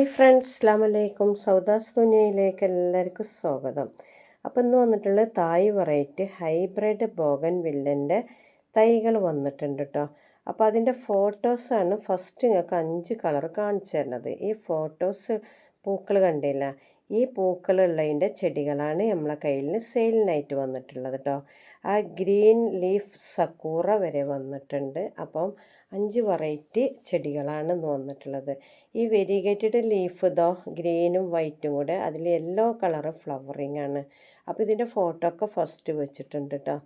Hi friends അസ്ലാം അലൈക്കും. സൗദാസ് ദുനിയയിലേക്ക് എല്ലാവർക്കും സ്വാഗതം. അപ്പോൾ ഇന്ന് വന്നിട്ടുള്ള തായ് വെറൈറ്റി ഹൈബ്രിഡ് ബോഗൻ വില്ലന്റെ തൈകൾ വന്നിട്ടുണ്ട് കേട്ടോ അപ്പോൾ അതിന്റെ ഫോട്ടോസാണ് ഫസ്റ്റ് നിങ്ങൾക്ക് അഞ്ച് കളർ കാണിച്ചു തരുന്നത്. ഈ ഫോട്ടോസ് പൂക്കൾ കണ്ടില്ല? ഈ പൂക്കളുള്ളതിന്റെ ചെടികളാണ് നമ്മളെ കയ്യിൽ സെയിലിനായിട്ട് വന്നിട്ടുള്ളത് കേട്ടോ ആ ഗ്രീൻ ലീഫ് സക്കൂറ വരെ വന്നിട്ടുണ്ട്. അപ്പം അഞ്ച് വെറൈറ്റി ചെടികളാണ് ഇന്ന് വന്നിട്ടുള്ളത്. ഈ വെരിഗേറ്റഡ് ലീഫ് ഇതോ ഗ്രീനും വൈറ്റും കൂടെ അതിൽ യെല്ലോ കളറ് ഫ്ലവറിങ് ആണ്. അപ്പോൾ ഇതിന്റെ ഫോട്ടോ ഒക്കെ ഫസ്റ്റ് വെച്ചിട്ടുണ്ട് കേട്ടോ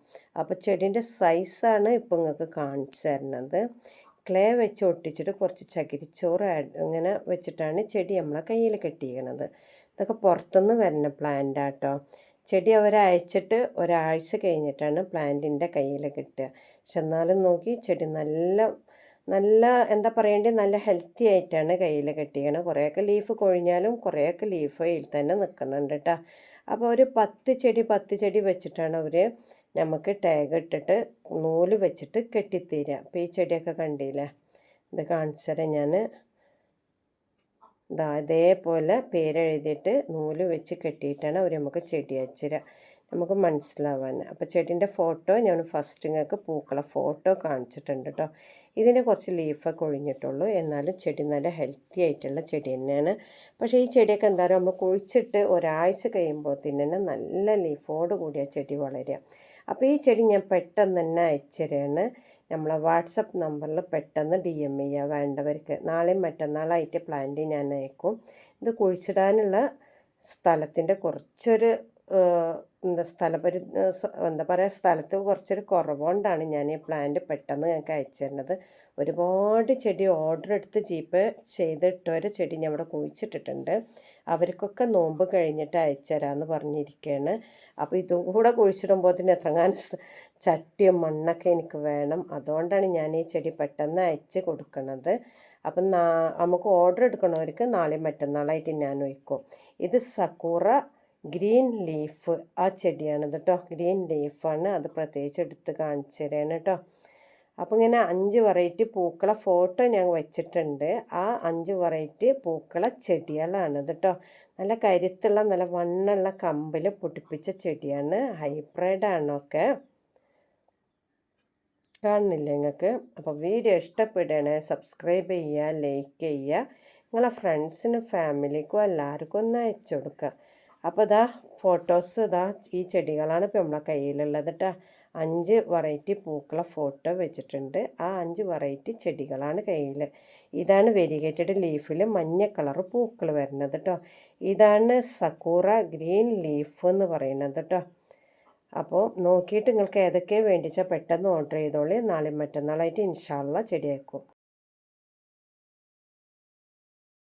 അപ്പോൾ ചെടീന്റെ സൈസാണ് ഇപ്പോൾ നിങ്ങൾക്ക് കാണിച്ചു തരുന്നത്. ക്ലേ വെച്ച് ഒട്ടിച്ചിട്ട് കുറച്ച് ചകിരിച്ചോറ് ഇങ്ങനെ വെച്ചിട്ടാണ് ചെടി നമ്മളെ കയ്യിൽ കെട്ടിയിരിക്കണത്. ഇതൊക്കെ പുറത്തുനിന്ന് വരുന്ന പ്ലാന്റ് ആട്ടോ. ചെടി അവരയച്ചിട്ട് ഒരാഴ്ച കഴിഞ്ഞിട്ടാണ് പ്ലാന്റിന്റെ കയ്യിൽ കിട്ടുക. പക്ഷെ എന്നാലും നോക്കി ചെടി നല്ല നല്ല എന്താ പറയേണ്ടത് നല്ല ഹെൽത്തി ആയിട്ടാണ് കയ്യിൽ കെട്ടിക്കണത് കുറേയൊക്കെ ലീഫ് കൊഴിഞ്ഞാലും കുറേയൊക്കെ ലീഫ് കയ്യിൽ തന്നെ നിൽക്കുന്നുണ്ട് കേട്ടോ അപ്പോൾ ഒരു പത്ത് ചെടി പത്ത് ചെടി വെച്ചിട്ടാണ് അവർ നമുക്ക് ടാഗ് ഇട്ടിട്ട് നൂൽ വെച്ചിട്ട് കെട്ടിത്തീരുക. അപ്പോൾ ഈ ചെടിയൊക്കെ കണ്ടില്ലേ? ഇത് കാണിച്ചതരാം ഞാൻ ഇതാ ഇതേപോലെ പേരെഴുതിയിട്ട് നൂൽ വെച്ച് കെട്ടിയിട്ടാണ് അവർ നമുക്ക് ചെടി അച്ചിര നമുക്ക് മനസ്സിലാവാൻ. അപ്പോൾ ചെടീന്റെ ഫോട്ടോ ഞാൻ ഫസ്റ്റ് നിങ്ങൾക്ക് പൂക്കളെ ഫോട്ടോ കാണിച്ചിട്ടുണ്ട് കേട്ടോ ഇതിന് കുറച്ച് ലീഫൊക്കെ ഒഴിഞ്ഞിട്ടുള്ളൂ. എന്നാലും ചെടി നല്ല ഹെൽത്തി ആയിട്ടുള്ള ചെടി തന്നെയാണ്. പക്ഷേ ഈ ചെടിയൊക്കെ എന്താ പറയുക നമ്മൾ കുഴിച്ചിട്ട് ഒരാഴ്ച കഴിയുമ്പോൾ തന്നെ നല്ല ലീഫോട് കൂടിയ ചെടി വളരുക അപ്പോൾ ഈ ചെടി ഞാൻ പെട്ടെന്ന് തന്നെ അയച്ചുതരാണ് നമ്മളെ വാട്സപ്പ് നമ്പറിൽ പെട്ടെന്ന് ഡി എം ചെയ്യുക വേണ്ടവർക്ക്. നാളെയും മറ്റന്നാളായിട്ട് പ്ലാന്റ് ഞാൻ അയക്കും ഇത് കുഴിച്ചിടാനുള്ള സ്ഥലത്തിന്റെ കുറച്ചൊരു എന്താ സ്ഥലപരി എന്താ പറയുക സ്ഥലത്ത് കുറച്ചൊരു കുറവുകൊണ്ടാണ് ഞാൻ ഈ പ്ലാന്റ് പെട്ടെന്ന് ഞങ്ങൾക്ക് അയച്ചു തരുന്നത്. ഒരുപാട് ചെടി ഓർഡർ എടുത്ത് ജീപ്പ് ചെയ്തിട്ടൊരു ചെടി ഞാൻ ഇവിടെ കുഴിച്ചിട്ടിട്ടുണ്ട്. അവർക്കൊക്കെ നോമ്പ് കഴിഞ്ഞിട്ട് അയച്ചുതരാമെന്ന് പറഞ്ഞിരിക്കുകയാണ് അപ്പോൾ ഇതും കൂടെ കുഴിച്ചിടുമ്പോൾ തന്നെ എത്രങ്ങാൻ ചട്ടിയും മണ്ണൊക്കെ എനിക്ക് വേണം. അതുകൊണ്ടാണ് ഞാൻ ഈ ചെടി പെട്ടെന്ന് അയച്ച് കൊടുക്കുന്നത് അപ്പം നമുക്ക് ഓർഡർ എടുക്കണവർക്ക് നാളെ മറ്റന്നാളായിട്ട് ഞാൻ വയ്ക്കും ഇത് സക്കൂറ ഗ്രീൻ ലീഫ് ആ ചെടിയാണ് കേട്ടോ ഗ്രീൻ ലീഫാണ് അത് പ്രത്യേകിച്ച് എടുത്ത് കാണിച്ചു തരാണ് കേട്ടോ അപ്പോൾ ഇങ്ങനെ അഞ്ച് വെറൈറ്റി പൂക്കളെ ഫോട്ടോ ഞാൻ വെച്ചിട്ടുണ്ട്. ആ അഞ്ച് വെറൈറ്റി പൂക്കളെ ചെടികളാണ് കേട്ടോ നല്ല കരുത്തുള്ള നല്ല വണ്ണുള്ള കമ്പിൽ പൊട്ടിപ്പിച്ച ചെടിയാണ്. ഹൈബ്രിഡ് ആണൊക്കെ. കാണുന്നില്ല നിങ്ങൾക്ക് അപ്പോൾ വീഡിയോ ഇഷ്ടപ്പെടണേ സബ്സ്ക്രൈബ് ചെയ്യുക ലൈക്ക് ചെയ്യുക. നിങ്ങളെ ഫ്രണ്ട്സിനും ഫാമിലിക്കും എല്ലാവർക്കും ഒന്ന് അയച്ചു കൊടുക്കുക. അപ്പോൾ ഇതാ ഫോട്ടോസ് ഇതാ ഈ ചെടികളാണ് ഇപ്പോൾ നമ്മളെ കയ്യിലുള്ളത് കേട്ടോ അഞ്ച് വെറൈറ്റി പൂക്കളെ ഫോട്ടോ വെച്ചിട്ടുണ്ട്. ആ അഞ്ച് വെറൈറ്റി ചെടികളാണ് കയ്യിൽ ഇതാണ് വെരിഗേറ്റഡ് ലീഫിൽ മഞ്ഞ കളർ പൂക്കൾ വരുന്നത് കേട്ടോ ഇതാണ് സക്കൂറ ഗ്രീൻ ലീഫ് എന്ന് പറയുന്നത് കേട്ടോ അപ്പോൾ നോക്കിയിട്ട് നിങ്ങൾക്ക് ഏതൊക്കെ വേണ്ടിച്ചാൽ പെട്ടെന്ന് ഓർഡർ ചെയ്തോളി. നാളെ മറ്റന്നാളായിട്ട് ഇൻഷാല്ല ചെടി